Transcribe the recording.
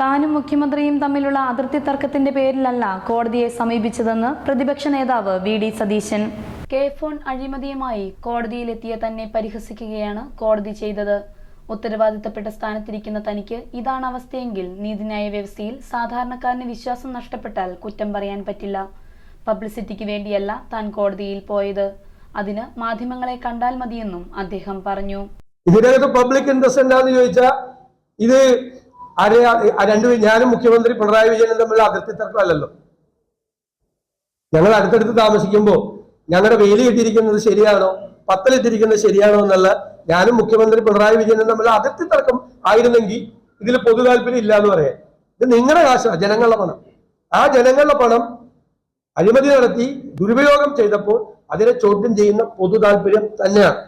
താനും മുഖ്യമന്ത്രിയും തമ്മിലുള്ള അതിർത്തി തർക്കത്തിന്റെ പേരിലല്ല കോടതിയെ സമീപിച്ചതെന്ന് പ്രതിപക്ഷ നേതാവ് V D Satheesan. K phone അഴിമതിയുമായി കോടതിയിലെത്തിയ തന്നെ പരിഹസിക്കുകയാണ് കോടതി ചെയ്തത്. ഉത്തരവാദിത്തപ്പെട്ട സ്ഥാനത്തിരിക്കുന്ന തനിക്ക് ഇതാണ് അവസ്ഥയെങ്കിൽ നീതിന്യായ വ്യവസ്ഥയിൽ സാധാരണക്കാരന് വിശ്വാസം നഷ്ടപ്പെട്ടാൽ കുറ്റം പറയാൻ പറ്റില്ല. പബ്ലിസിറ്റിക്ക് വേണ്ടിയല്ല താൻ കോടതിയിൽ പോയത്. അതിന് മാധ്യമങ്ങളെ കണ്ടാൽ മതിയെന്നും അദ്ദേഹം പറഞ്ഞു. ഇതിനകത്ത് പബ്ലിക് ഇൻട്രസ്റ്റ് എന്താന്ന് ചോദിച്ചാൽ ഇത് ആരെ രണ്ടു ഞാനും മുഖ്യമന്ത്രി പിണറായി വിജയനും തമ്മിലുള്ള അതിർത്തി തർക്കമല്ലല്ലോ. ഞങ്ങൾ അടുത്തടുത്ത് താമസിക്കുമ്പോൾ ഞങ്ങളുടെ വേലി ഇട്ടിരിക്കുന്നത് ശരിയാണോ? പത്തലിട്ടിരിക്കുന്നത് ശരിയാണോ എന്നല്ല ഞാനും മുഖ്യമന്ത്രി പിണറായി വിജയനും തമ്മിലുള്ള അതിർത്തി തർക്കം ആയിരുന്നെങ്കിൽ ഇതിൽ പൊതു താല്പര്യം ഇല്ല എന്ന് പറയാം. ഇത് നിങ്ങളുടെ കാശാണ് ജനങ്ങളുടെ പണം. ആ ജനങ്ങളുടെ പണം അഴിമതി നടത്തി ദുരുപയോഗം ചെയ്തപ്പോൾ അതിനെ ചോദ്യം ചെയ്യുന്ന പൊതു താല്പര്യം തന്നെയാണ്.